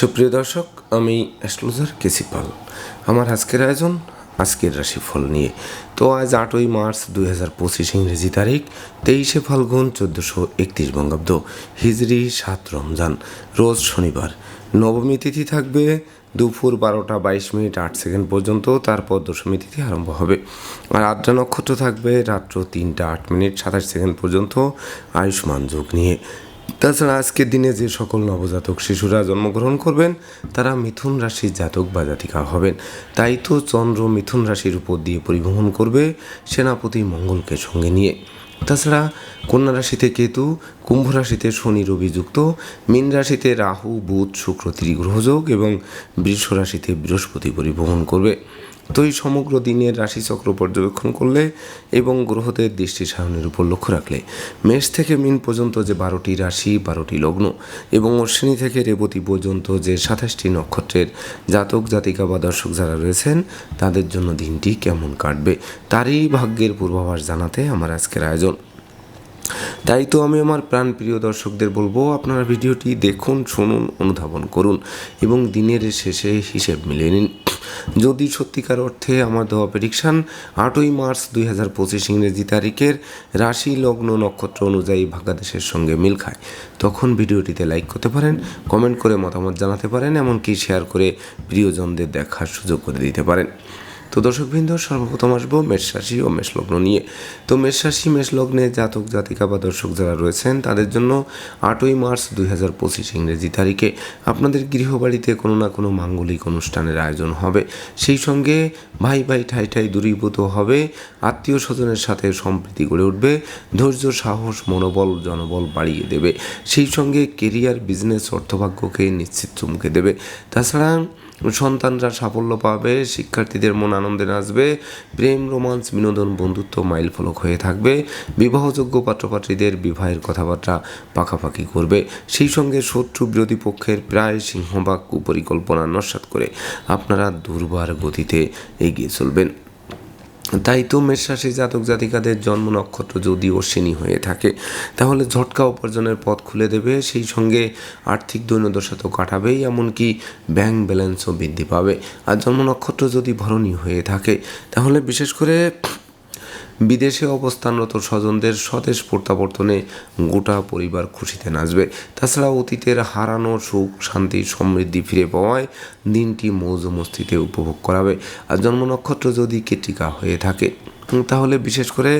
সুপ্রিয় দর্শক, আমি অ্যাস্ট্রোলজার কেসি পাল। আমার আজকের আয়োজন, আজকের রাশিফল নিয়ে। তো আজ আটই মার্চ দুই হাজার পঁচিশ ইংরেজি তারিখ, তেইশে ফাল্গুন চোদ্দোশো একত্রিশ বঙ্গাব্দ হিজরি সাত রমজান, রোজ শনিবার। নবমী তিথি থাকবে, দুপুর বারোটা বাইশ মিনিট আট সেকেন্ড পর্যন্ত, তারপর দশমী তিথি আরম্ভ হবে। আর আদ্রা নক্ষত্র থাকবে, রাত্র তিনটা আট মিনিট সাতাশ সেকেন্ড পর্যন্ত, আয়ুষ্মান যোগ নিয়ে। তাছাড়া আজকের দিনে যে সকল নবজাতক শিশুরা জন্মগ্রহণ করবেন, তারা মিথুন রাশির জাতক বা জাতিকা হবেন। তাই তো চন্দ্র মিথুন রাশির উপর দিয়ে পরিবহন করবে সেনাপতি মঙ্গলকে সঙ্গে নিয়ে। তাছাড়া কন্যা রাশিতে কেতু, কুম্ভ রাশিতে শনি রবি যুক্ত, মীন রাশিতে রাহু, বুধ, শুক্র ত্রিগ্রহযোগ এবং বৃষ রাশিতে বৃহস্পতি পরিবহন করবে। তো এই সমগ্র দিনের রাশিচক্র পর্যবেক্ষণ করলে এবং গ্রহদের দৃষ্টি সারণের উপর লক্ষ্য রাখলে মেষ থেকে মিন পর্যন্ত যে বারোটি রাশি, বারোটি লগ্ন এবং অশ্বিনী থেকে রেবতী পর্যন্ত যে সাতাশটি নক্ষত্রের জাতক, জাতিকা বা দর্শক যারা রয়েছেন, তাদের জন্য দিনটি কেমন কাটবে তারই ভাগ্যের পূর্বাভাস জানাতে আমার আজকের আয়োজন। তাই তো আমি আমার প্রাণ প্রিয় দর্শকদের বলব, আপনারা ভিডিওটি দেখুন, শুনুন, অনুধাবন করুন এবং দিনের শেষে হিসেব মিলিয়ে নিন। যদি সত্যিকার অর্থে আমার দেওয়া প্রেডিকশান আটই মার্চ দুই হাজার পঁচিশ ইংরেজি তারিখের রাশি লগ্ন নক্ষত্র অনুযায়ী ভাগাদেশের সঙ্গে মিল খায়। তখন ভিডিওটিতে লাইক করতে পারেন কমেন্ট করে মতামত জানাতে পারেন, এমনকি শেয়ার করে প্রিয়জনদের দেখার সুযোগ করে দিতে পারেন। তো দর্শকবৃন্দ, সর্বপ্রথম আসব মেষ রাশি ও মেষলগ্ন নিয়ে। তো মেষ মেষলগ্নে জাতক, জাতিকা বা দর্শক যারা রয়েছেন, তাদের জন্য আটই মার্চ দুই হাজার পঁচিশ ইংরেজি তারিখে আপনাদের গৃহবাড়িতে কোনো না কোনো মাঙ্গলিক অনুষ্ঠানের আয়োজন হবে। সেই সঙ্গে ভাই ভাই, ঠাই ঠাই দূরীভূত হবে, আত্মীয় স্বজনের সাথে সম্প্রীতি গড়ে উঠবে, ধৈর্য, সাহস, মনোবল, জনবল বাড়িয়ে দেবে। সেই সঙ্গে কেরিয়ার, বিজনেস, অর্থভাগ্যকে নিশ্চিত চমকে দেবে। তাছাড়া সন্তানরা সাফল্য পাবে, শিক্ষার্থীদের মন আনন্দে নাচবে, প্রেম, রোমান্স, বিনোদন, বন্ধুত্ব মাইল ফলক হয়ে থাকবে, বিবাহযোগ্য পাত্রপাত্রীদের বিবাহের কথাবার্তা পাকাপাকি করবে। সেই সঙ্গে শত্রু বিরোধী পক্ষের প্রায় সিংহবাগ কুপরিকল্পনা নস্বাত করে আপনারা দুর্বার গতিতে এগিয়ে চলবেন। তাই তো মেষরাশি জাতক জাতিকাদের জন্ম নক্ষত্র যদি অশ্বিনী হয়ে থাকে, তাহলে ঝটকা উপার্জনের পথ খুলে দেবে, সেই সঙ্গে আর্থিক দৈন্যদশা তো কাটাবেই, এমনকি ব্যাংক ব্যালেন্সও বৃদ্ধি পাবে। আর জন্ম নক্ষত্র যদি ভরণী হয়ে থাকে, তাহলে বিশেষ করে বিদেশে অবস্থানরত স্বজনদের স্বদেশ প্রত্যাবর্তনে গোটা পরিবার খুশিতে নাচবে। তাছাড়া অতীতের হারানো সুখ, শান্তি, সমৃদ্ধি ফিরে পাওয়ায় দিনটি মৌজ মস্তিতে উপভোগ করাবে। আর জন্ম নক্ষত্র যদি কেটিকা হয়ে থাকে তাহলে বিশেষ করে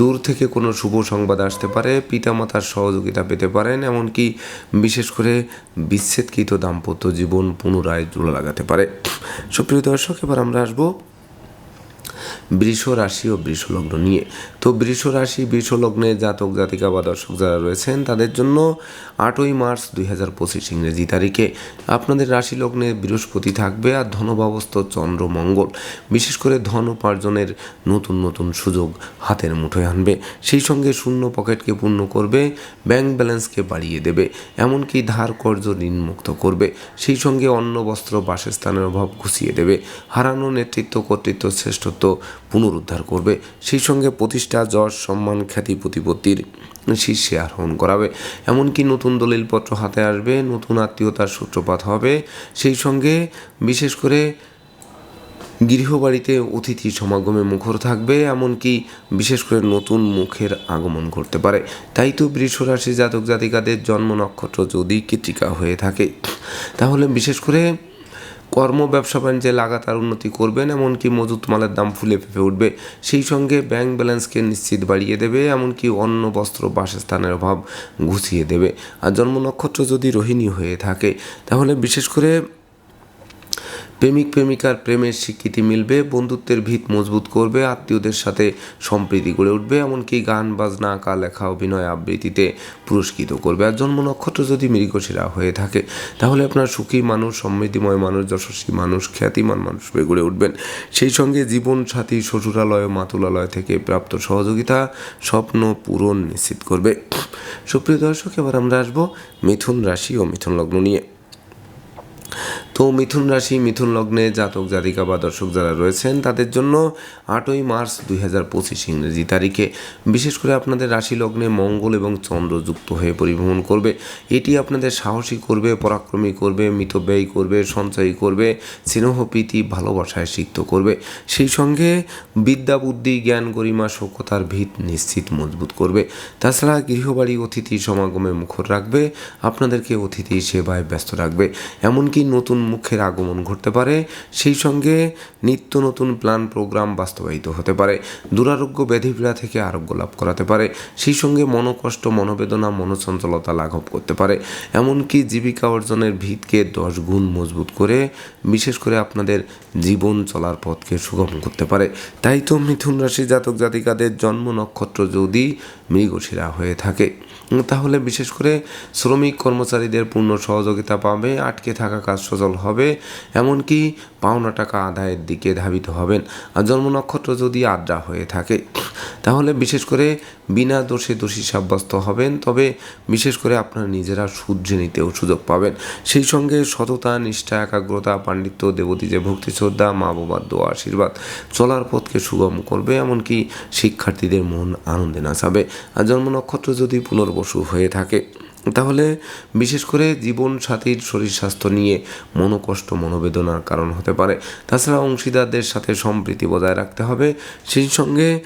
দূর থেকে কোনো শুভ সংবাদ আসতে পারে, পিতামাতার সহযোগিতা পেতে পারেন, এমনকি বিশেষ করে বিচ্ছেদকৃত দাম্পত্য জীবন পুনরায় জোড়া লাগাতে পারে। সুপ্রিয় দর্শক, এবার আমরা আসব বৃষ রাশি ও বৃষ লগ্ন নিয়ে। তো বৃষ রাশি বৃষ লগ্নে জাতক, জাতিকা বা দর্শক যারা রয়েছেন, তাদের জন্য আটই মার্চ দুই হাজার পঁচিশ ইংরেজি তারিখে আপনাদের রাশি লগ্নে বৃহস্পতি থাকবে আর ধনবাবস্থ চন্দ্র মঙ্গল। বিশেষ করে ধন উপার্জনের নতুন নতুন সুযোগ হাতের মুঠোয় আনবে। সেই সঙ্গে শূন্য পকেটকে পূর্ণ করবে, ব্যাংক ব্যালেন্সকে বাড়িয়ে দেবে, এমনকি ধার কর্য ঋণ মুক্ত করবে। সেই সঙ্গে অন্ন, বস্ত্র, বাসস্থানের অভাব ঘুষিয়ে দেবে। হারানো নেতৃত্ব, কর্তৃত্ব, শ্রেষ্ঠত্ব পুনরুদ্ধার করবে। সেই সঙ্গে প্রতিষ্ঠা, যশ, সম্মান, খ্যাতি, প্রতিপত্তির শীর্ষে আরোহণ করাবে। এমনকি নতুন দলিলপত্র হাতে আসবে, নতুন আত্মীয়তার সূত্রপাত হবে। সেই সঙ্গে বিশেষ করে গৃহবাড়িতে অতিথি সমাগমে মুখর থাকবে, এমনকি বিশেষ করে নতুন মুখের আগমন করতে পারে। তাই তো বৃষ রাশি জাতক জাতিকাদের জন্ম নক্ষত্র যদি কৃতিকা হয়ে থাকে, তাহলে বিশেষ করে কর্ম ব্যবসা বাণিজ্যে লাগাতার উন্নতি করবেন, এমনকি মজুত মালের দাম ফুলে ফেপে উঠবে। সেই সঙ্গে ব্যাংক ব্যালেন্সকে নিশ্চিত বাড়িয়ে দেবে, এমনকি অন্য বস্ত্র, বাসস্থানের অভাব ঘুষিয়ে দেবে। আর জন্ম নক্ষত্র যদি রোহিণী হয়ে থাকে, তাহলে বিশেষ করে প্রেমিক প্রেমিকার প্রেমের স্বীকৃতি মিলবে, বন্ধুত্বের ভিত মজবুত করবে, আত্মীয়দের সাথে সম্প্রীতি গড়ে উঠবে, এমনকি গান, বাজনা আঁকা লেখা, অভিনয় আবৃত্তিতে পুরস্কৃত করবে। আর জন্ম নক্ষত্র যদি মৃগশিরা হয়ে থাকে, তাহলে আপনার সুখী মানুষ, সমৃদ্ধিময় মানুষ, যশস্বী মানুষ, খ্যাতিমান মানুষ হয়ে গড়ে উঠবেন। সেই সঙ্গে জীবন সাথী শ্বশুরালয়, মাতুলালয় থেকে প্রাপ্ত সহযোগিতা, স্বপ্ন পূরণ নিশ্চিত করবে। সুপ্রিয় দর্শক, এবার আমরা আসব মিথুন রাশি ও মিথুন লগ্ন নিয়ে। তো মিথুন রাশি, মিথুন লগ্নে জাতক, জাতিকা বা দর্শক যারা রয়েছেন, তাদের জন্য আটই মার্চ দুই হাজার পঁচিশ ইংরেজি তারিখে বিশেষ করে আপনাদের রাশি লগ্নে মঙ্গল এবং চন্দ্র যুক্ত হয়ে পরিভ্রমণ করবে। এটি আপনাদের সাহসী করবে, পরাক্রমী করবে মিতব্যয়ী করবে, সঞ্চয়ী করবে, স্নেহ, প্রীতি, ভালোবাসায় সিক্ত করবে। সেই সঙ্গে বিদ্যা, বুদ্ধি, জ্ঞান, গরিমা, সভ্যতার ভিত নিশ্চিত মজবুত করবে। তাছাড়া গৃহবাড়ি, অতিথি, সমাগমে মুখর রাখবে, আপনাদেরকে অতিথি সেবায় ব্যস্ত রাখবে। এমনকি নতুন মুখের আগমন ঘটতে পারে, সেই সঙ্গে নিত্য নতুন প্ল্যান প্রোগ্রাম বাস্তবায়িত হতে পারে, দুরারোগ্য ব্যাধিপীড়া থেকে আরোগ্য লাভ করাতে পারে, সেই সঙ্গে মনোকষ্ট, মনোবেদনা, মনোচঞ্চলতা লাঘব করতে পারে, এমনকি জীবিকা অর্জনের ভিতকে দশ গুণ মজবুত করে, বিশেষ করে আপনাদের জীবন চলার পথকে সুগম করতে পারে। তাই তো মিথুন রাশি জাতক জাতিকাদের জন্ম নক্ষত্র যদি মৃগশিরা হয়ে থাকে। তাহলে বিশেষ করে শ্রমিক কর্মচারীদের পূর্ণ সহযোগিতা পাবে, আটকে থাকা কাজ সচল হবে, এমনকি পাওনা টাকা আদায়ের দিকে ধাবিত হবেন। আর জন্ম নক্ষত্র যদি আদ্রা হয়ে থাকে, তাহলে বিশেষ করে বিনা দোষে দোষী সাব্যস্ত হবেন, তবে বিশেষ করে আপনারা নিজেরা সূর্যে নিতেও সুযোগ পাবেন। সেই সঙ্গে সততা, নিষ্ঠা, একাগ্রতা, পাণ্ডিত্য, দেবতী যে ভক্তি, শ্রদ্ধা, মা বাবার দোয়া, আশীর্বাদ চলার পথকে সুগম করবে, এমনকি শিক্ষার্থীদের মন আনন্দে নাচাবে। আর জন্ম নক্ষত্র যদি পুনর্বসু হয়ে থাকে তাহলে বিশেষ করে জীবনসাথীর শরীর স্বাস্থ্য নিয়ে মনোকষ্ট, মনোবেদনার কারণ হতে পারে। তাছাড়া অংশীদারদের সাথে সম্প্রীতি বজায় রাখতে হবে। সেই সঙ্গে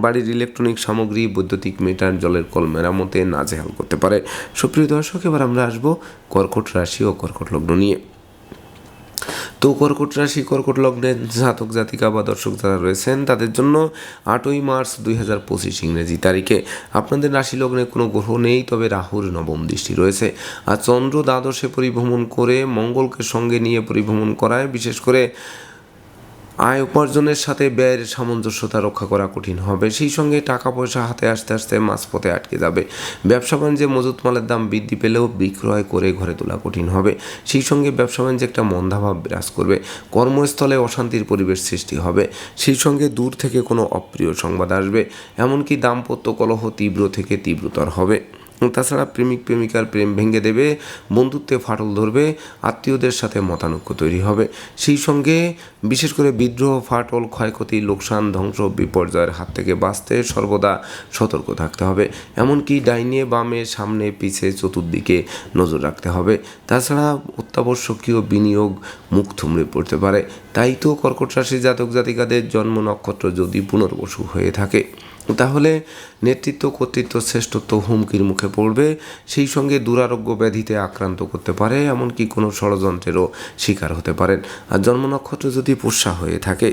বাড়ির ইলেকট্রনিক সামগ্রী, বৈদ্যুতিক মিটার, জলের কল মেরামতে নাজেহাল করতে পারে। সুপ্রিয় দর্শক, এবার আমরা আসব কর্কট রাশি ও কর্কট লগ্ন নিয়ে। তো কর্কট রাশি, কর্কট লগ্নের জাতক, জাতিকা বা দর্শক যারা রয়েছেন, তাদের জন্য আটই মার্চ দুই হাজার পঁচিশ ইংরেজি তারিখে আপনাদের রাশি লগ্নে কোনো গ্রহ নেই, তবে রাহুর নবম দৃষ্টি রয়েছে। আর চন্দ্র দ্বাদশে পরিভ্রমণ করে মঙ্গলকে সঙ্গে নিয়ে পরিভ্রমণ করায়, বিশেষ করে আয় উপার্জনের সাথে ব্যয়ের সামঞ্জস্যতা রক্ষা করা কঠিন হবে। সেই সঙ্গে টাকা পয়সা হাতে আসতে আসতে মাঝপথে আটকে যাবে। ব্যবসা বাণিজ্যে মজুত মালের দাম বৃদ্ধি পেলেও বিক্রয় করে ঘরে তোলা কঠিন হবে। সেই সঙ্গে ব্যবসা বাণিজ্যে একটা মন্দাভাব বিরাজ করবে। কর্মস্থলে অশান্তির পরিবেশ সৃষ্টি হবে। সেই সঙ্গে দূর থেকে কোনো অপ্রিয় সংবাদ আসবে। এমনকি দাম্পত্য কলহ তীব্র থেকে তীব্রতর হবে। তাছাড়া প্রেমিক প্রেমিকার প্রেম ভেঙে দেবে, বন্ধুত্বে ফাটল ধরবে, আত্মীয়দের সাথে মতানৈক্য তৈরি হবে। সেই সঙ্গে বিশেষ করে বিদ্রোহ, ফাটল, ক্ষয়ক্ষতি, লোকসান, ধ্বংস, বিপর্যয়ের হাত থেকে বাঁচতে সর্বদা সতর্ক থাকতে হবে। এমনকি ডাইনে বামে, সামনে, পিছে, চতুর্দিকে নজর রাখতে হবে। তাছাড়া অত্যাবশ্যকীয় বিনিয়োগ মুখ থুমড়ে পড়তে পারে। তাই তো কর্কট রাশি জাতক জাতিকাদের জন্ম নক্ষত্র যদি পুনর্বসু হয়ে থাকে। তাহলে নেতৃত্ব, কর্তৃত্ব, শ্রেষ্ঠত্ব হুমকির মুখে পড়বে, সেই সঙ্গে দুরারোগ্য ব্যাধিতে আক্রান্ত করতে পারে, এমনকি কোনো ষড়যন্ত্রেরও শিকার হতে পারেন। আর জন্ম নক্ষত্র যদি পোষা হয়ে থাকে,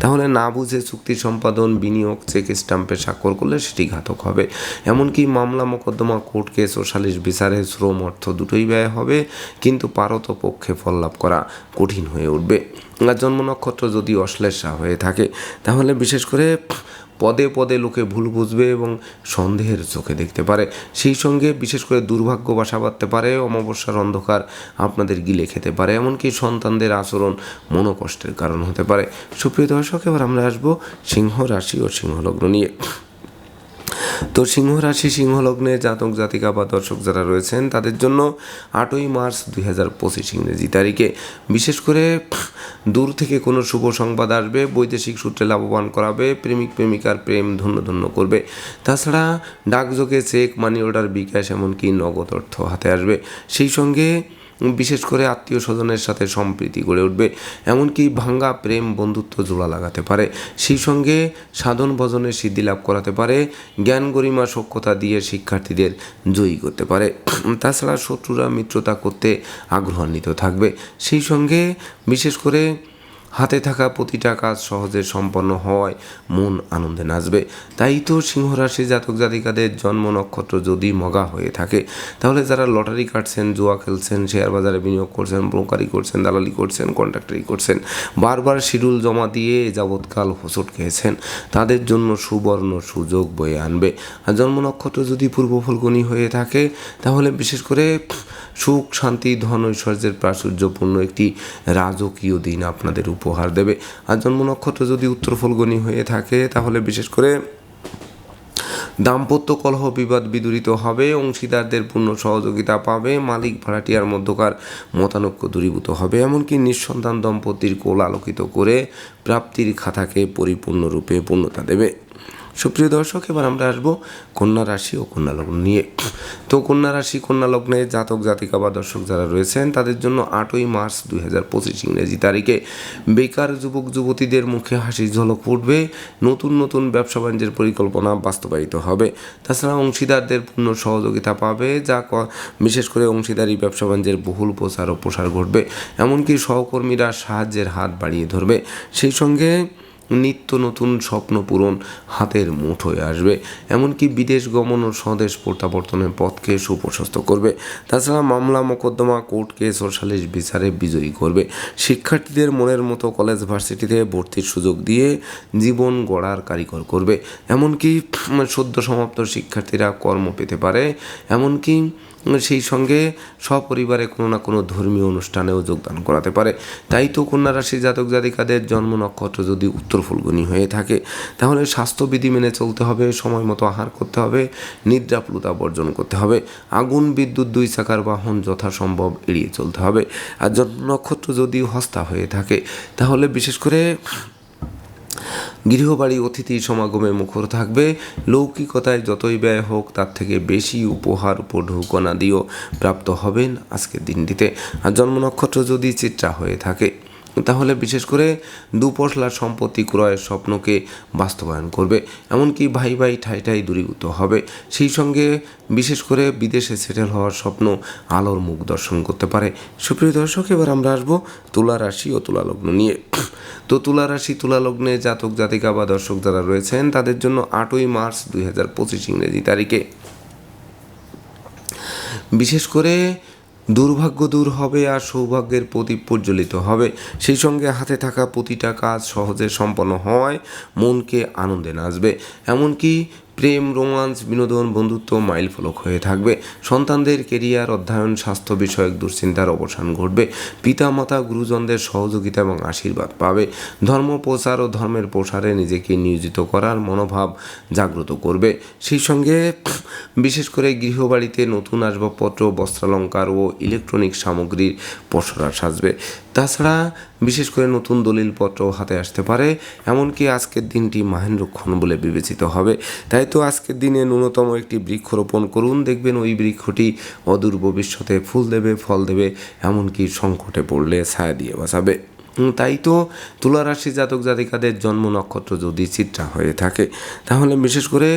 তাহলে না বুঝে চুক্তি সম্পাদন, বিনিয়োগ, চেক স্টাম্পে স্বাক্ষর করলে সেটি ঘাতক হবে। এমনকি মামলা মোকদ্দমা, কোর্ট কেস ও সালিশ বিচারে শ্রম অর্থ দুটোই ব্যয় হবে, কিন্তু পারত পক্ষে ফল লাভ করা কঠিন হয়ে উঠবে। আর জন্ম নক্ষত্র যদি অশ্লেষা হয়ে থাকে, তাহলে বিশেষ করে পদে পদে লোকে ভুল বুঝবে এবং সন্দেহের চোখে দেখতে পারে। সেই সঙ্গে বিশেষ করে দুর্ভাগ্য বাসা বাঁধতে পারে, অমাবস্যার অন্ধকার আপনাদের গিলে খেতে পারে, এমনকি সন্তানদের আচরণ মনোকষ্টের কারণ হতে পারে। সুপ্রিয় দর্শক, এবার আমরা আসব সিংহ রাশি ও সিংহলগ্ন নিয়ে। তো সিংহ রাশি, সিংহ লগ্নে জাতক, জাতিকা বা দর্শক যারা রয়েছেন, তাদের জন্য আটই মার্চ দুই হাজার পঁচিশ ইংরেজি তারিখে। বিশেষ করে দূর থেকে কোনো শুভ সংবাদ আসবে, বৈদেশিক সূত্রে লাভবান করাবে, প্রেমিক, প্রেমিকার প্রেম ধন্য ধন্য করবে। তাছাড়া ডাকযোগে চেক, মানি অর্ডার, বিকাশ, এমনকি নগদ অর্থ হাতে আসবে। সেই সঙ্গে বিশেষ করে আত্মীয় স্বজনের সাথে সম্প্রীতি গড়ে উঠবে, এমনকি ভাঙ্গা প্রেম বন্ধুত্ব জোড়া লাগাতে পারে। সেই সঙ্গে সাধন ভজনে সিদ্ধি লাভ করাতে পারে, জ্ঞান গরিমা সক্ষতা দিয়ে শিক্ষার্থীদের জয়ী করতে পারে। তাছাড়া শত্রুরা মিত্রতা করতে আগ্রহান্বিত থাকবে। সেই সঙ্গে বিশেষ করে হাতে থাকা প্রতিটা কাজ সহজে সম্পন্ন হওয়ায় মন আনন্দে নাচবে। তাই তো সিংহরাশি জাতক জাতিকাদের জন্ম নক্ষত্র যদি মগা হয়ে থাকে, তাহলে যারা লটারি কাটছেন, জুয়া খেলছেন, শেয়ার বাজারে বিনিয়োগ করছেন, ব্রোকারি করছেন, দালালি করছেন, কন্ট্রাক্টারি করছেন, বারবার শিডিউল জমা দিয়ে যাবৎকাল হোঁচট খেয়েছেন, তাদের জন্য সুবর্ণ সুযোগ বয়ে আনবে। আর জন্ম নক্ষত্র যদি পূর্ব ফলগুনি হয়ে থাকে, তাহলে বিশেষ করে সুখ, শান্তি, ধন ঐশ্বর্যের প্রাচুর্যপূর্ণ একটি রাজকীয় দিন আপনাদের উপহার দেবে। আর জন্ম নক্ষত্র যদি উত্তর ফলগণী হয়ে থাকে, তাহলে বিশেষ করে দাম্পত্য কলহ বিবাদ বিদূরিত হবে, অংশীদারদের পূর্ণ সহযোগিতা পাবে, মালিক ভাড়াটিয়ার মধ্যকার মতানৈক্য দূরীভূত হবে। এমনকি নিঃসন্তান দম্পতির কোল আলোকিত করে প্রাপ্তির খাতাকে পরিপূর্ণরূপে পূর্ণতা দেবে। সুপ্রিয় দর্শক, এবার আমরা আসব কন্যা রাশি ও কন্যা লগ্ন নিয়ে। তো কন্যা রাশি, কন্যা লগ্নে জাতক, জাতিকা বা দর্শক যারা রয়েছেন, তাদের জন্য আটই মার্চ দুই হাজার পঁচিশ ইংরেজি তারিখে বেকার যুবক, যুবতীদের মুখে হাসি ঝলক ফুটবে, নতুন নতুন ব্যবসা বাণিজ্যের পরিকল্পনা বাস্তবায়িত হবে। তাছাড়া অংশীদারদের পূর্ণ সহযোগিতা পাবে, যা বিশেষ করে অংশীদারি ব্যবসা বাণিজ্যের বহুল প্রচার ও প্রসার ঘটবে। এমনকি সহকর্মীরা সাহায্যের হাত বাড়িয়ে ধরবে। সেই সঙ্গে নিত্য নতুন স্বপ্ন পূরণ হাতের মুঠোয় আসবে। এমনকি বিদেশ গমন ও স্বদেশ প্রত্যাবর্তনের পথকে সুপ্রশস্ত করবে। তাছাড়া মামলা, মোকদ্দমা, কোর্ট কেস ও সালিশ বিচারে বিজয়ী করবে। শিক্ষার্থীদের মনের মতো কলেজ ভার্সিটিতে ভর্তির সুযোগ দিয়ে জীবন গড়ার কারিগর করবে। এমনকি সদ্য সমাপ্ত শিক্ষার্থীরা কর্ম পেতে পারে। এমনকি সেই সঙ্গে সপরিবারে কোনো না কোনো ধর্মীয় অনুষ্ঠানেও যোগদান করাতে পারে। তাই তো কন্যা রাশি জাতক জাতিকাদের জন্ম নক্ষত্র যদি উত্তর ফুলগুনি হয়ে থাকে, তাহলে স্বাস্থ্যবিধি মেনে চলতে হবে, সময় মতো আহার করতে হবে নিদ্রাপ্লুতা বর্জন করতে হবে, আগুন, বিদ্যুৎ, দুই চাকার বাহন যথাসম্ভব এড়িয়ে চলতে হবে। আর জন্ম নক্ষত্র যদি হস্তা হয়ে থাকে, তাহলে বিশেষ করে গৃহবাড়ি অতিথি সমাগমে মুখর থাকবে। লৌকিকতায় যতই ব্যয় হোক, তার থেকে বেশি উপহার উপঢৌকনা দিয়েও প্রাপ্ত হবেন আজকের দিনটিতে। আর জন্ম নক্ষত্র যদি চিত্রা হয়ে থাকে তাহলে বিশেষ করে দুপশলার সম্পত্তি ক্রয়ের স্বপ্নকে বাস্তবায়ন করবে। এমনকি ভাই ভাই ঠাই ঠাই দূরীভূত হবে। সেই সঙ্গে বিশেষ করে বিদেশে সেটেল হওয়ার স্বপ্ন আলোর মুখ দর্শন করতে পারে। সুপ্রিয় দর্শক, এবার আমরা আসব তুলা রাশি ও তুলা লগ্ন নিয়ে। তো তুলা রাশি, তুলা লগ্নে জাতক, জাতিকা বা দর্শক যারা রয়েছেন, তাদের জন্য আটই মার্চ দুই হাজার পঁচিশ ইংরেজি তারিখে। বিশেষ করে দুর্ভাগ্য দূর হবে আর সৌভাগ্যের প্রদীপ প্রজ্বলিত হবে। সেই সঙ্গে হাতে থাকা প্রতিটা কাজ সহজে সম্পন্ন হওয়ায় মনকে আনন্দে নাচবে। এমনকি প্রেম রোমান্স বিনোদন, বন্ধুত্ব মাইল ফলক হয়ে থাকবে। সন্তানদের কেরিয়ার, অধ্যয়ন, স্বাস্থ্য বিষয়ক দুশ্চিন্তার অবসান ঘটবে। পিতামাতা, গুরুজনদের সহযোগিতা এবং আশীর্বাদ পাবে। ধর্ম, প্রচার ও ধর্মের প্রসারে নিজেকে নিয়োজিত করার মনোভাব জাগ্রত করবে। সেই সঙ্গে বিশেষ করে গৃহবাড়িতে নতুন আসবাবপত্র, বস্ত্রালঙ্কার ও ইলেকট্রনিক সামগ্রীর পসরা সাজবে। তাছাড়া বিশেষ করে নতুন দলিলপত্র হাতে আসতে পারে, এমনকি আজকের দিনটি মাহেন্দ্রক্ষণ বলে বিবেচিত হবে। তাই তো আজকের দিনে ন্যূনতম একটি বৃক্ষরোপণ করুন। দেখবেন ওই বৃক্ষটি অদূর ভবিষ্যতে ফুল দেবে, ফল দেবে, এমনকি সংকটে পড়লে ছায়া দিয়ে বাঁচাবে। তাই তো তুলা রাশি জাতক জাতিকাদের জন্ম নক্ষত্র যদি চিত্রা হয়ে থাকে, তাহলে বিশেষ করে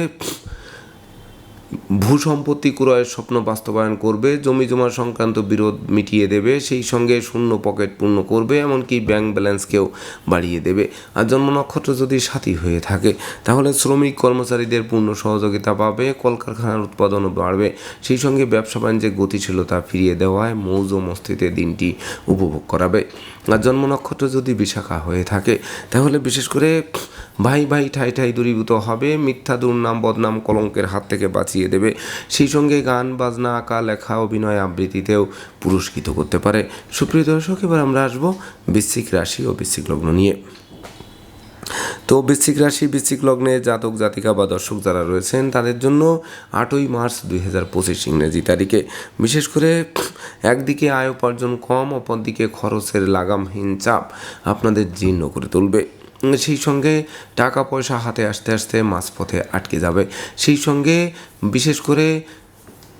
ভূ সম্পত্তি ক্রয়ের স্বপ্ন বাস্তবায়ন করবে, জমি জমা সংক্রান্ত বিরোধ মিটিয়ে দেবে, সেই সঙ্গে শূন্য পকেট পূর্ণ করবে, এমনকি ব্যাংক ব্যালেন্সকেও বাড়িয়ে দেবে। আর জন্ম নক্ষত্র যদি সাথী হয়ে থাকে, তাহলে শ্রমিক কর্মচারীদের পূর্ণ সহযোগিতা পাবে, কলকারখানার উৎপাদনও বাড়বে। সেই সঙ্গে ব্যবসা বাণিজ্যে গতিশীলতা ফিরিয়ে দেওয়ায় মৌজ মস্তিতে দিনটি উপভোগ করাবে। আর জন্ম নক্ষত্র যদি বিশাখা হয়ে থাকে, তাহলে বিশেষ করে ভাই ভাই, ঠাই ঠাই দূরীভূত হবে, মিথ্যা, দুর্নাম, বদনাম, কলঙ্কের হাত থেকে বাঁচিয়ে দেবে। সেই সঙ্গে গান, বাজনা, আঁকা, লেখা, অভিনয় আবৃত্তিতেও পুরস্কৃত করতে পারে। সুপ্রিয় দর্শক, এবার আমরা আসব বৃশ্চিক রাশি ও বৃশ্চিক লগ্ন নিয়ে। তো বৃশ্চিক রাশি, বৃশ্চিক লগ্নে জাতক, জাতিকা বা দর্শক যারা রয়েছেন, তাদের জন্য আটই মার্চ দুই হাজার পঁচিশ ইংরেজি তারিখে। বিশেষ করে একদিকে আয় উপার্জন কম, অপরদিকে খরচের লাগামহীন চাপ আপনাদের জীর্ণ করে তুলবে। সেই সঙ্গে টাকা পয়সা হাতে আসতে আসতে মাঝপথে আটকে যাবে। সেই সঙ্গে বিশেষ করে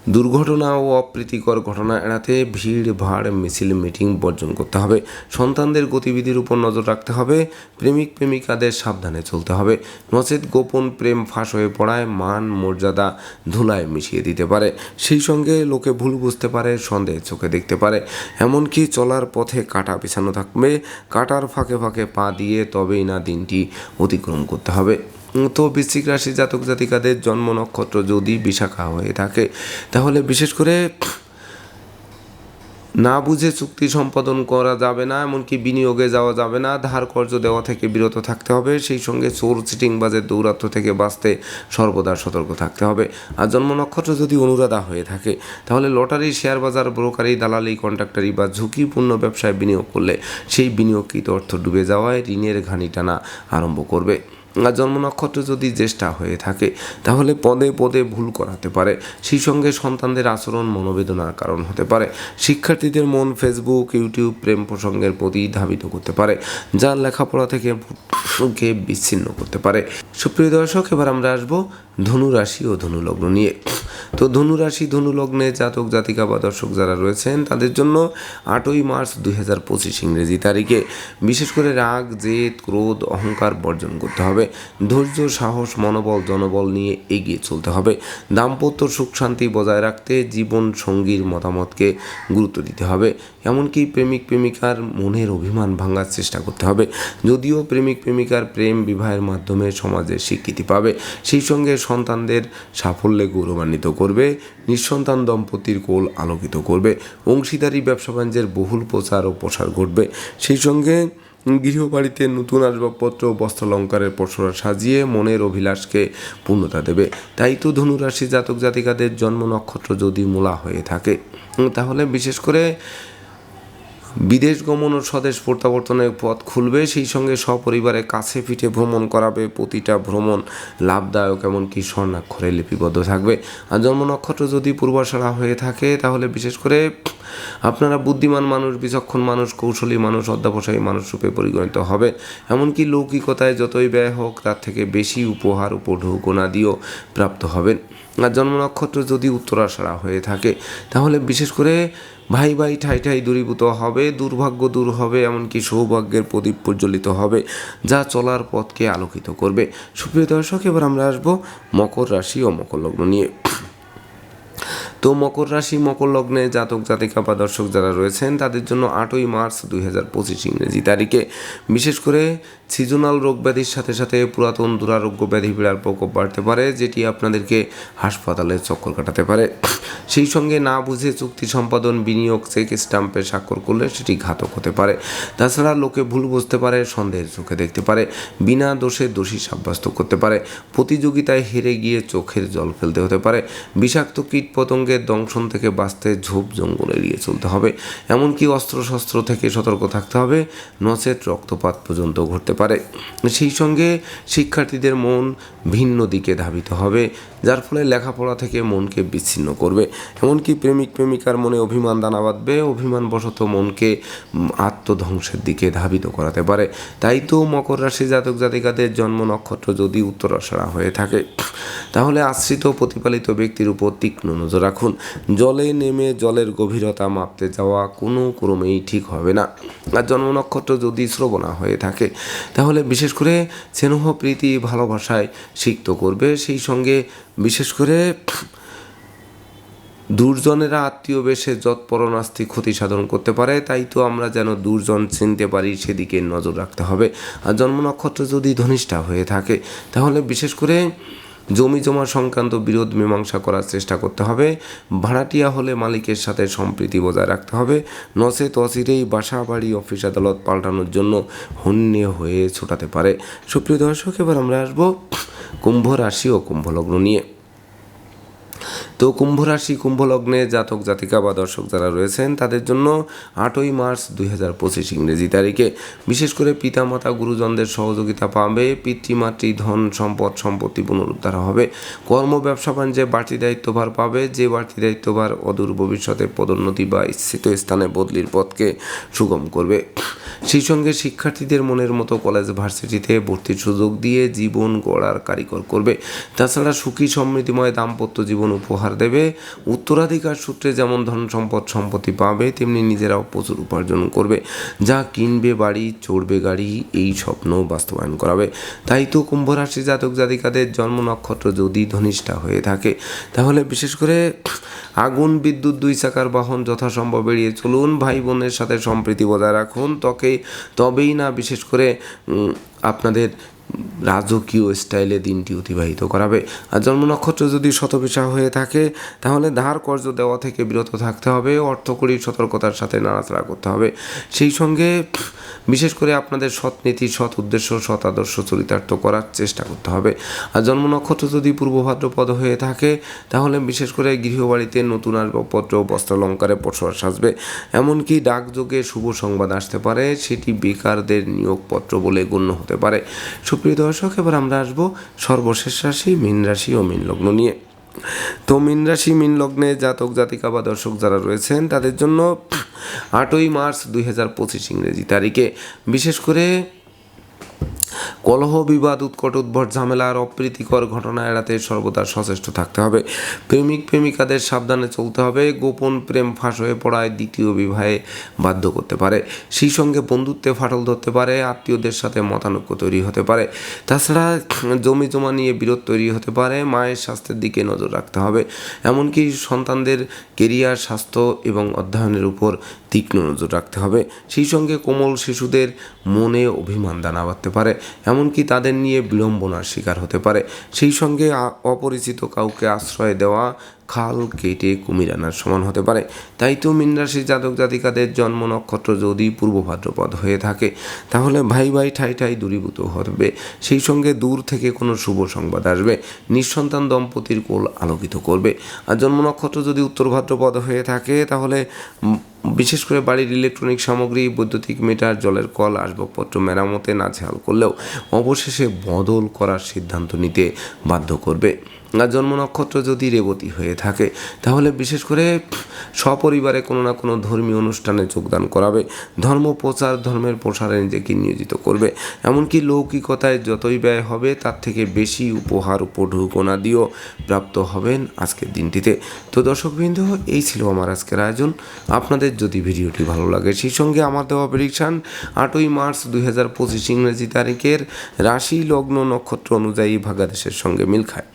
দুর্ঘটনা ও অপ্রীতিকর ঘটনা এড়াতে ভিড়, ভাড়, মিছিল, মিটিং বর্জন করতে হবে। সন্তানদের গতিবিধির উপর নজর রাখতে হবে। প্রেমিক, প্রেমিকাদের সাবধানে চলতে হবে। নচেত গোপন প্রেম ফাঁস হয়ে পড়ায় মান, মর্যাদা ধুলায় মিশিয়ে দিতে পারে। সেই সঙ্গে লোকে ভুল বুঝতে পারে, সন্দেহ চোখে দেখতে পারে। এমনকি চলার পথে কাটা বিছানো থাকবে। কাটার ফাঁকে ফাঁকে পা দিয়ে তবেই না দিনটি অতিক্রম করতে হবে। তো বৃশ্চিক রাশি জাতক জাতিকাদের জন্ম নক্ষত্র যদি বিশাখা হয়ে থাকে, তাহলে বিশেষ করে না বুঝে চুক্তি সম্পাদন করা যাবে না, এমনকি বিনিয়োগে যাওয়া যাবে না, ধার কর্য দেওয়া থেকে বিরত থাকতে হবে, সেই সঙ্গে চোর চিটিংবাজের দৌরাত্ম থেকে বাঁচতে সর্বদা সতর্ক থাকতে হবে। আর জন্ম নক্ষত্র যদি অনুরাধা হয়ে থাকে, তাহলে লটারি, শেয়ার বাজার, ব্রোকারি, দালালি, কন্ট্রাক্টারি বা ঝুঁকিপূর্ণ ব্যবসায় বিনিয়োগ করলে সেই বিনিয়োগকৃত অর্থ ডুবে যাওয়ায় ঋণের ঘানি টানা আরম্ভ করবে। জন্ম নক্ষত্র যদি জ্যেষ্ঠা হয়ে থাকে, তাহলে পদে পদে ভুল করাতে পারে। সেই সঙ্গে সন্তানদের আচরণ মনোবেদনার কারণ হতে পারে। শিক্ষার্থীদের মন ফেসবুক ইউটিউব প্রেম প্রসঙ্গের প্রতি ধাবিত করতে পারে যা লেখাপড়া থেকে বিচ্ছিন্ন করতে পারে। সুপ্রিয় দর্শক, এবার আমরা আসব ধনু রাশি ও ধনু লগ্ন নিয়ে। তো ধনুরাশি, ধনুলগ্নে জাতক, জাতিকা বা দর্শক যারা রয়েছেন, তাদের জন্য আটই মার্চ দুই হাজার পঁচিশ ইংরেজি তারিখে বিশেষ করে রাগ, জেদ, ক্রোধ, অহংকার বর্জন করতে হবে। ধৈর্য, সাহস, মনোবল, জনবল নিয়ে এগিয়ে চলতে হবে। দাম্পত্য সুখ শান্তি বজায় রাখতে জীবন সঙ্গীর মতামতকে গুরুত্ব দিতে হবে। এমনকি প্রেমিক প্রেমিকার মনের অভিমান ভাঙার চেষ্টা করতে হবে। যদিও প্রেমিক প্রেমিকার প্রেম বিবাহের মাধ্যমে সমাজে স্বীকৃতি পাবে, সেই সঙ্গে সন্তানদের সাফল্যে গৌরবান্বিত করবে, নিঃসন্তান দম্পতির কোল আলোকিত করবে, অংশীদারি ব্যবসা বাণিজ্যের বহুল প্রচার ও প্রসার ঘটবে। সেই সঙ্গে গৃহবাড়িতে নতুন আসবাবপত্র বস্ত্রালঙ্কারের পসরা সাজিয়ে মনের অভিলাষকে পূর্ণতা দেবে। তাই তো ধনুরাশি জাতক জাতিকাদের জন্ম নক্ষত্র যদি মূলা হয়ে থাকে। তাহলে বিশেষ করে বিদেশ গমন ও স্বদেশ প্রত্যাবর্তনের পথ খুলবে, সেই সঙ্গে সপরিবারে কাছে পিঠে ভ্রমণ করাবে, প্রতিটা ভ্রমণ লাভদায়ক, এমনকি স্বর্ণাক্ষরে লিপিবদ্ধ থাকবে। আর জন্ম নক্ষত্র যদি পূর্বাশারা হয়ে থাকে, তাহলে বিশেষ করে আপনারা বুদ্ধিমান মানুষ, বিচক্ষণ মানুষ, কৌশলী মানুষ, অধ্যাবসায়ী মানুষ রূপে পরিগণিত হবে। এমনকি লৌকিকতায় যতই ব্যয় হোক, তার থেকে বেশি উপহার উপঢৌকনা দিয়েও প্রাপ্ত হবেন। আর জন্ম নক্ষত্র যদি উত্তরাশারা হয়ে থাকে, তাহলে বিশেষ করে ভাই ভাই, ঠাই ঠাই দূরীভূত হবে, দুর্ভাগ্য দূর হবে, এমনকি সৌভাগ্যের প্রদীপ প্রজ্বলিত হবে, যা চলার পথকে আলোকিত করবে। সুপ্রিয় দর্শক, এবার আমরা আসব মকর রাশি ও মকর লগ্ন নিয়ে। তো মকর রাশি, মকর লগ্নে জাতক, জাতিকা বা দর্শক যারা রয়েছেন, তাদের জন্য আটই মার্চ দুই হাজার পঁচিশ ইংরেজি তারিখে। বিশেষ করে সিজনাল রোগ ব্যাধির সাথে সাথে পুরাতন দুরারোগ্য ব্যাধি পীড়ার প্রকোপ বাড়তে পারে, যেটি আপনাদেরকে হাসপাতালে চক্কর কাটাতে পারে। সেই সঙ্গে না বুঝে চুক্তি সম্পাদন, বিনিয়োগ, চেক স্টাম্পে স্বাক্ষর করলে সেটি ঘাতক হতে পারে। তাছাড়া লোকে ভুল বুঝতে পারে, সন্দেহের চোখে দেখতে পারে, বিনা দোষে দোষী সাব্যস্ত করতে পারে, প্রতিযোগিতায় হেরে গিয়ে চোখের জল ফেলতে হতে পারে, বিষাক্ত কীট পতঙ্গের দংশন থেকে বাঁচতে ঝোপ জঙ্গল এড়িয়ে চলতে হবে। এমনকি অস্ত্রশস্ত্র থেকে সতর্ক থাকতে হবে, নচেত রক্তপাত পর্যন্ত ঘটতে পারে। সেই সঙ্গে শিক্ষার্থীদের মন ভিন্ন দিকে ধাবিত হবে। যার ফলে লেখাপড়া থেকে মনকে বিচ্ছিন্ন করবে। এমনকি প্রেমিক প্রেমিকার মনে অভিমান দানা বাঁধবে, অভিমানবশত মনকে আত্মধ্বংসের দিকে ধাবিত করাতে পারে। তাই তো মকর রাশি জাতক জাতিকাদের জন্ম নক্ষত্র যদি উত্তরাশারা হয়ে থাকে, তাহলে আশ্রিত প্রতিপালিত ব্যক্তির উপর তীক্ষ্ণ নজর রাখুন। জলে নেমে জলের গভীরতা মাপতে যাওয়া কোনো ক্রমেই ঠিক হবে না। আর জন্ম নক্ষত্র যদি শ্রবণা হয়ে থাকে, তাহলে বিশেষ করে স্নেহ, প্রীতি, ভালোবাসায় সিক্ত করবে। সেই সঙ্গে বিশেষ করে দুর্জনেরা আত্মীয় বেশে যৎপরণাস্তি ক্ষতি সাধন করতে পারে, তাই তো আমরা যেন দুর্জন চিনতে পারি, সেদিকে নজর রাখতে হবে। আর জন্ম নক্ষত্র যদি ধনিষ্ঠা হয়ে থাকে, তাহলে বিশেষ করে জমি জমা সংক্রান্ত বিরোধ মীমাংসা করার চেষ্টা করতে হবে। ভাড়াটিয়া হলে মালিকের সাথে সম্প্রীতি বজায় রাখতে হবে। নসে তসিরেই বাসা বাড়ি অফিস আদালত পাল্টানোর জন্য হন্যে হয়ে ছোটাতে পারে। সুপ্রিয় দর্শক, এবার আমরা আসব কুম্ভ রাশি ও কুম্ভ লগ্ন নিয়ে। তো কুম্ভ রাশি কুম্ভ লগ্নে জাতক, জাতিকা বা দর্শক যারা রয়েছেন, তাদের জন্য আটই মার্চ দুই হাজার পঁচিশ ইংরেজি তারিখে বিশেষ করে পিতামাতা, গুরুজনদের সহযোগিতা পাবে, পিতৃমাতৃ ধন, সম্পদ, সম্পত্তি পুনরুদ্ধার হবে, কর্ম, ব্যবসা, বাণিজ্যে বাড়তি দায়িত্বভার পাবে, যে বাড়তি দায়িত্বভার অদূর ভবিষ্যতে পদোন্নতি বা ইচ্ছিত স্থানে বদলির পথকে সুগম করবে। সেই সঙ্গে শিক্ষার্থীদের মনের মতো কলেজ, ভার্সিটিতে ভর্তির সুযোগ দিয়ে জীবন গড়ার কারিগর করবে। তাছাড়া সুখী, সমৃদ্ধিময়, দাম্পত্য জীবন উপহার দেবে। উত্তরাধিকার সূত্রে যেমন ধন সম্পদ সম্পত্তি পাবে, তেমনি নিজেরাও প্রচুর উপার্জন করবে। যা কিনবে, বাড়ি, চড়বে গাড়ি, এই স্বপ্ন বাস্তবায়ন করাবে। তাই তো কুম্ভ রাশি জাতক জাতিকাদের জন্ম নক্ষত্র যদি ধনিষ্ঠা হয়ে থাকে, তাহলে বিশেষ করে আগুন, বিদ্যুৎ, দুই চাকার বাহন যথাসম্ভব এড়িয়ে চলুন। ভাই বোনের সাথে সম্প্রীতি বজায় রাখুন। তকে তবেই না বিশেষ করে আপনাদের রাজকীয় স্টাইলে দিনটি অতিবাহিত করাবে। আর জন্ম নক্ষত্র যদি শতবিশা হয়ে থাকে, তাহলে ধার কর্য দেওয়া থেকে বিরত থাকতে হবে অর্থকরী সতর্কতার সাথে নাড়াচাড়া করতে হবে। সেই সঙ্গে বিশেষ করে আপনাদের সৎ নীতি, সৎ উদ্দেশ্য, সৎ আদর্শ চরিতার্থ করার চেষ্টা করতে হবে। আর জন্ম নক্ষত্র যদি পূর্ব ভাদ্রপদ হয়ে থাকে, তাহলে বিশেষ করে গৃহবাড়িতে নতুন আসবাবপত্র, বস্ত্রালঙ্কারে পসর সাজবে। এমনকি ডাকযোগে শুভ সংবাদ আসতে পারে, সেটি বেকারদের নিয়োগপত্র বলে গণ্য হতে পারে। সুপ্রিয় দর্শক, এবার আমরা আসব সর্বশেষ রাশি, মীন রাশি ও মীন লগ্ন নিয়ে। তো মীন রাশি, মীন লগ্নে জাতক, জাতিকা বা দর্শক যারা রয়েছেন, তাদের জন্য আটই মার্চ দুই হাজার পঁচিশ ইংরেজি তারিখে। বিশেষ করে কলহ বিবাদ, উৎকট উদ্ভট ঝামেলা আর অপ্রীতিকর ঘটনা এড়াতে সর্বদা সচেষ্ট থাকতে হবে। প্রেমিক, প্রেমিকাদের সাবধানে চলতে হবে। গোপন প্রেম ফাঁস হয়ে পড়ায় দ্বিতীয় বিবাহে বাধ্য করতে পারে। সেই সঙ্গে বন্ধুত্বে ফাটল ধরতে পারে। আত্মীয়দের সাথে মতানৈক্য তৈরি হতে পারে। তাছাড়া জমি জমা নিয়ে বিরোধ তৈরি হতে পারে। মায়ের স্বাস্থ্যের দিকে নজর রাখতে হবে। এমনকি সন্তানদের কেরিয়ার, স্বাস্থ্য এবং অধ্যয়নের উপর তীক্ষ্ণ নজর রাখতে হবে। সেই সঙ্গে কোমল শিশুদের মনে অভিমান দানা বাঁধতে পারে, এমনকি তাদের নিয়ে বিড়ম্বনার শিকার হতে পারে। সেই সঙ্গে অপরিচিত কাউকে আশ্রয় দেওয়া খাল কেটে কুমির আনার সমান হতে পারে। তাই তো মীন রাশির জাতক জাতিকাদের জন্ম নক্ষত্র যদি পূর্ব ভাদ্রপদ হয়ে থাকে, তাহলে ভাই ভাই ঠাই ঠাই দূরীভূত হবে। সেই সঙ্গে দূর থেকে কোনো শুভ সংবাদ আসবে। নিঃসন্তান দম্পতির কোল আলোকিত করবে। আর জন্ম নক্ষত্র যদি উত্তর ভাদ্রপদ হয়ে থাকে, তাহলে বিশেষ করে বাড়ির ইলেকট্রনিক সামগ্রী, বৈদ্যুতিক মিটার জলের কল, আসবাবপত্র, মেরামতে নাজেহাল করলেও অবশেষে বদল করার সিদ্ধান্ত নিতে বাধ্য করবে। জন্ম নক্ষত্র যদি রেবতী হয়ে থাকে, তাহলে বিশেষ করে সপরিবারে কোনো না কোনো ধর্মীয় অনুষ্ঠানে যোগদান করাবে। ধর্ম প্রচার, ধর্মের প্রসারে নিজেকে নিয়োজিত করবে। এমনকি লৌকিকতায় যতই ব্যয় হবে, তার থেকে বেশি উপহার উপঢৌকনা দিয়েও প্রাপ্ত হবেন আজকের দিনটিতে। তো দর্শকবৃন্দ এই ছিল আমার আজকের আয়োজন। আপনাদের যদি ভিডিওটি ভালো লাগে, সেই সঙ্গে আমার দেওয়া প্রেডিকশান আটই মার্চ দুই হাজার পঁচিশ ইংরেজি তারিখের রাশি লগ্ন নক্ষত্র অনুযায়ী ভাগাদেশের সঙ্গে মিল খায়।